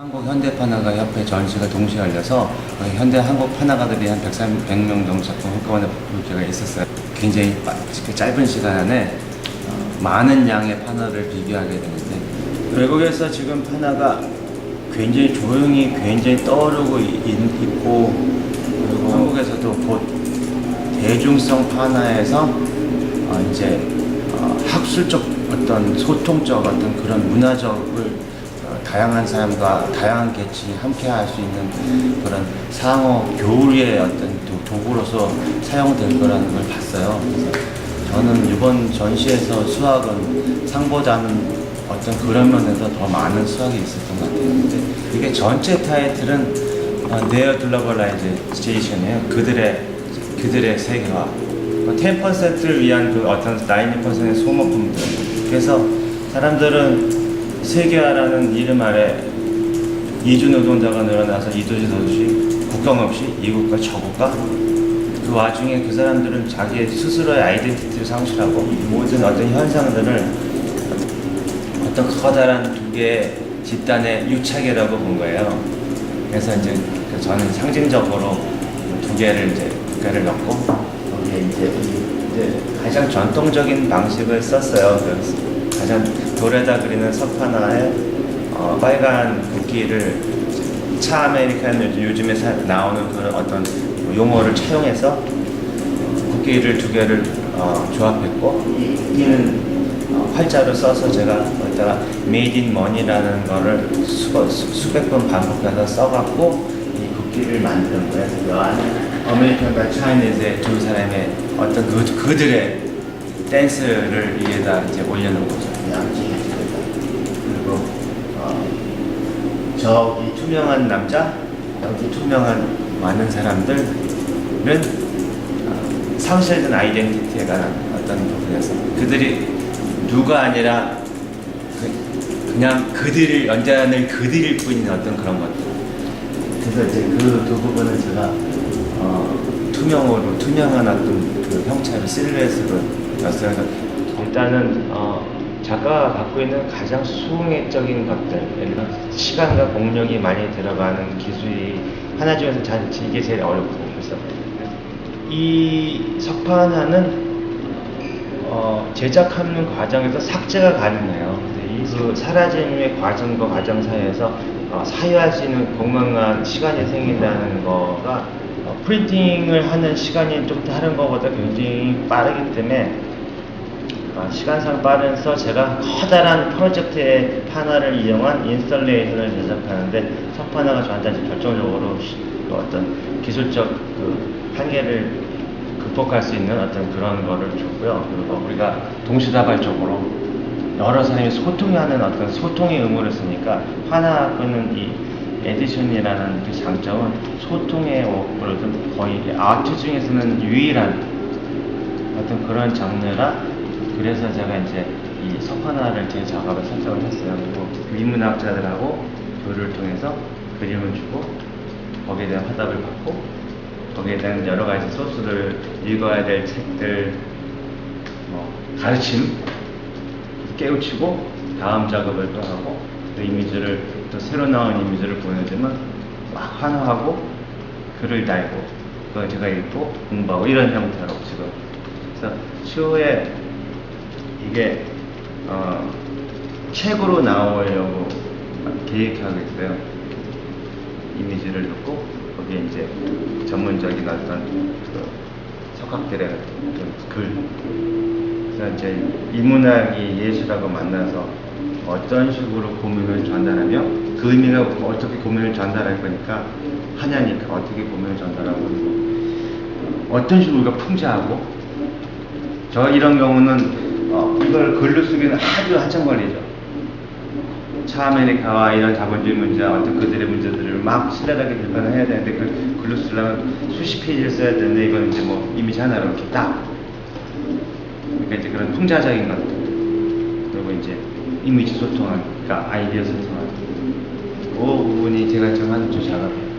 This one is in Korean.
한국 현대 판화가 협회 전시가 동시에 열려서 어, 현대 한국 판화가들이 한 100, 100명 정도 작품 한꺼번에 볼 기회가 있었어요. 굉장히 짧은 시간 안에 어, 많은 양의 판화를 비교하게 되는데 외국에서 지금 판화가 굉장히 조용히 굉장히 떠오르고 있- 있고 그리고 한국에서도 곧 대중성 판화에서 어, 이제 어, 학술적 어떤 소통적 어떤 그런 문화적을 어, 다양한 사람과 다양한 계층이 함께 할 수 있는 그런 상호 교류의 어떤 도- 도구로서 사용될 거라는 걸 봤어요. 그래서 저는 이번 전시에서 수학은 상보다는 어떤 그런 면에서 더 많은 수학이 있었던 것 같아요. 근데 이게 전체 타이틀은 어, 네어 글로벌라이제이션이에요. 그들의 그들의 세계화. 10%를 위한 그 어떤 90%의 소모품들. 그래서 사람들은 세계화라는 이름 아래 이주 노동자가 늘어나서 이도시 도시 국경 없이 이국과 저국가 그 와중에 그 사람들은 자기 스스로의 아이덴티티를 상실하고 모든 어떤 현상들을 어떤 커다란 두 개의 집단의 유착이라고 본 거예요. 그래서 이제 그 저는 상징적으로 두 개를 이제 국가를 넣고 거기에 이제, 이제 가장 전통적인 방식을 썼어요. 그래서 가장 돌에다 그리는 석 하나에 어, 빨간 국기를 차 아메리칸 요즘에 사- 나오는 그런 어떤 용어를 차용해서 국기를 두 개를 어, 조합했고 이 국기는 어, 활자로 써서 제가 거기다가 Made in Money라는 거를 수, 수, 수백 번 반복해서 써갖고 이 국기를 만드는 거예요. 그 안에 아메리칸과 차이니즈의 두 사람의 어떤 그, 그들의 댄스를 위에다 이제 올려놓은 거죠. 양쪽에 그리고 어, 저기 투명한 남자, 여기 투명한 많은 사람들은 어, 상실된 아이덴티티에 관한 어떤 부분에서 그들이 누가 아니라 그, 냥 그들을 연자는 그들일 뿐인 어떤 그런 것들. 그래서 이제 그 두 부분은 제가 어, 투명으로 투명한 어떤 그 형체를 실루엣으로 그래서 일단은 어, 작가가 갖고 있는 가장 수nghệ 적인 것들, 시간과 공력이 많이 들어가는 기술이 하나 중에서 자, 이게 제일 어렵거든요. 그래서 이 석판화는 어, 제작하는 과정에서 삭제가 가능해요. 이그 사라짐의 과정과 과정 사이에서 어, 사유할 수 있는 공간과 시간이 생긴다는 거가 어, 프린팅을 하는 시간이 좀 다른 것보다 굉장히 빠르기 때문에 어, 시간상 빠르면서 제가 커다란 프로젝트의 판화를 이용한 인스톨레이션을 제작하는데 석판화가 저한테 결정적으로 어떤 기술적 그 한계를 극복할 수 있는 어떤 그런 거를 줬고요. 그리고 우리가 동시다발적으로 여러 사람이 소통하는 어떤 소통의 의무를 쓰니까 하나는 이 에디션이라는 그 장점은 소통의 어떤 거의 아트 중에서는 유일한 어떤 그런 장르라 그래서 제가 이제 이 석화나를 제 작업에 선정을 했어요. 그리고 위문학자들하고 교류를 통해서 그림을 주고 거기에 대한 화답을 받고 거기에 대한 여러 가지 소스를 읽어야 될 책들 뭐 가르침 깨우치고 다음 작업을 또 하고 또 이미지를 또 새로 나온 이미지를 보내주면 막 환호하고 글을 달고 그걸 제가 읽고 공부하고 이런 형태로 지금 그래서 추후에 이게 어, 책으로 나오려고 계획하고 있어요. 이미지를 넣고 거기에 이제 전문적인 어떤 그 석학들의 글 그래서 이제 이문학이 예술하고 만나서 어떤 식으로 고민을 전달하며 그 의미가 어떻게 고민을 전달할 거니까 하냐니까 어떻게 고민을 전달하고 어떤 식으로 우리가 풍자하고 저 이런 경우는 어, 이걸 글로 쓰기는 아주 한참 걸리죠. 차 아메리카와 이런 자본주의 문제, 어떤 그들의 문제들을 막 신랄하게 비판을 해야 되는데 그 글로 쓰려면 수십 페이지를 써야 되는데 이건 이제 뭐 이미지 하나로 이렇게 딱 그러니까 이제 그런 풍자적인 것들 그리고 이제 이미지 소통하는 그러니까 아이디어 소통하는 그 부분이 제가 지금 하는 주 작업이에요.